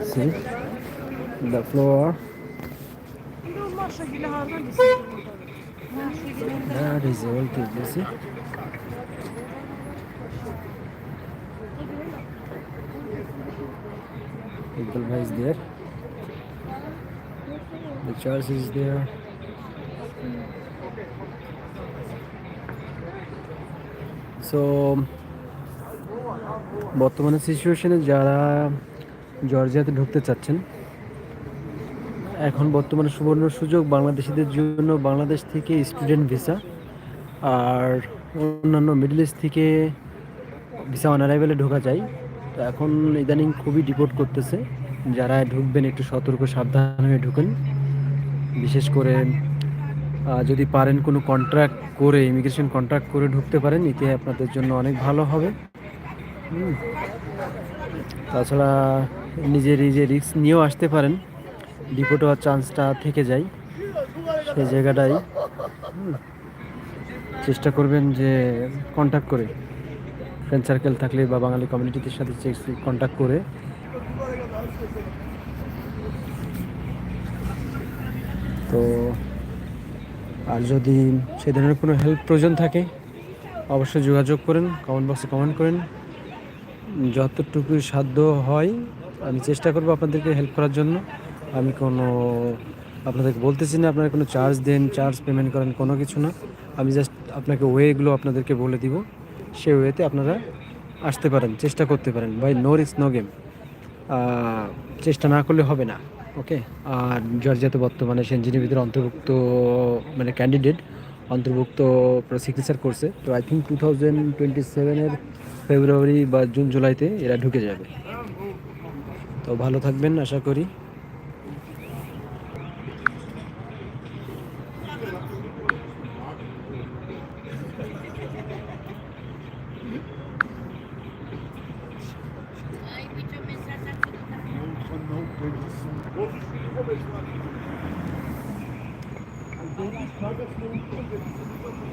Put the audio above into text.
See the floor. That is all to this. Iqbal Bhai is there. The church is there. So বর্তমানে সিচুয়েশনে যারা জর্জিয়াতে ঢুকতে চাচ্ছেন। এখন বর্তমানে সুবর্ণ সুযোগ বাংলাদেশিদের জন্য বাংলাদেশ থেকে স্টুডেন্ট ভিসা আর অন্যান্য মিডল ইস্ট থেকে ভিসা অন অ্যারাইভেলে ঢোকা যায়। তো এখন ইদানিং খুবই ডিপোর্ট করতেছে। যারা ঢুকবেন একটু সতর্ক, সাবধান হয়ে ঢুকেন। বিশেষ করে যদি পারেন কোনো কন্ট্রাক্ট করে ইমিগ্রেশন কন্ট্রাক্ট করে ঢুকতে পারেন, এতে আপনাদের জন্য অনেক ভালো হবে। তাছাড়া নিজের যে রিস্ক নিয়েও আসতে পারেন ডিপোর্ট হওয়ার চান্সটা থেকে যায় সেই জায়গাটাই। চেষ্টা করবেন যে কন্ট্যাক্ট করে। ফ্রেন্ড সার্কেল থাকলে বা বাঙালি কমিউনিটিদের সাথে কন্ট্যাক্ট করে। তো আর যদি সে ধরনের কোনো হেল্প প্রয়োজন থাকে, অবশ্যই যোগাযোগ করেন কমেন্ট বক্সে কমেন্ট করেন। যতটুকু সাধ্য হয়, আমি চেষ্টা করব আপনাদেরকে হেল্প করার জন্য। আমি কোনো, আপনাদেরকে বলতেছি না, আপনারা কোনো চার্জ দেন চার্জ পেমেন্ট করেন, কোনো কিছু না। আমি জাস্ট আপনাকে ওয়েগুলো আপনাদেরকে বলে দিব। সেই ওয়েতে আপনারা আসতে পারেন, চেষ্টা করতে পারেন। ভাই নো রিস্ক নো গেম চেষ্টা না করলে হবে না ওকে আর জর্জিয়াতে বর্তমানে সেঞ্জিনের ভিতরে অন্তর্ভুক্ত মানে ক্যান্ডিডেট অন্তর্ভুক্ত সিগনেচার করছে। তো I think two thousand twenty সেভেনের ফেব্রুয়ারি বা জুন জুলাইতে এরা ঢুকে যাবে তো ভালো থাকবেন আশা করি me salta.